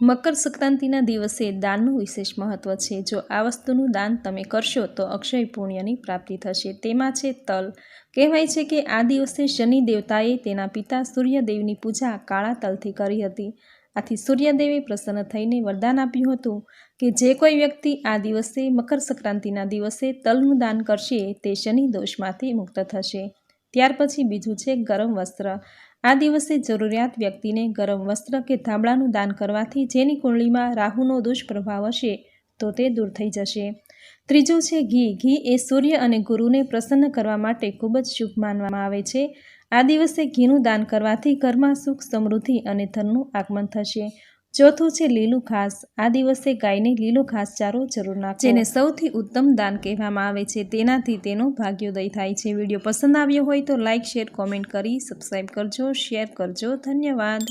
મકર સંક્રાંતિના દિવસે દાનનું વિશેષ મહત્વ છે. જો આ વસ્તુનું દાન તમે કરશો તો અક્ષય પુણ્યની પ્રાપ્તિ થશે. તેમાં છે તલ. કહેવાય છે કે આ દિવસે શનિ દેવતાએ તેના પિતા સૂર્યદેવની પૂજા કાળા તલથી કરી હતી. આથી સૂર્યદેવે પ્રસન્ન થઈને વરદાન આપ્યું હતું કે જે કોઈ વ્યક્તિ આ દિવસે મકર સંક્રાંતિના દિવસે તલનું દાન કરશે તે શનિ દોષમાંથી મુક્ત થશે. ત્યાર પછી બીજું છે ગરમ વસ્ત્ર. આ દિવસે જરૂરિયાત વ્યક્તિને ગરમ વસ્ત્ર કે ધાબળાનું દાન કરવાથી જેની કુંડળીમાં રાહુનો દુષ્પ્રભાવ હશે, તો તે દૂર થઈ જશે. ત્રીજું છે ઘી. ઘી એ સૂર્ય અને ગુરુને પ્રસન્ન કરવા માટે ખૂબ જ શુભ માનવામાં આવે છે. આ દિવસે ઘીનું દાન કરવાથી ઘરમાં સુખ સમૃદ્ધિ અને ધનનું આગમન થશે. ચોથું છે લીલું ઘાસ. આ દિવસે ગાયને લીલો ઘાસચારો જરૂર નાખો. જેને સૌથી ઉત્તમ દાન કહેવામાં આવે છે, તેનાથી તેનો ભાગ્યોદય થાય છે. વીડિયો પસંદ આવ્યો હોય તો લાઇક શેર, કોમેન્ટ કરી સબસ્ક્રાઈબ કરજો, શેર કરજો. ધન્યવાદ.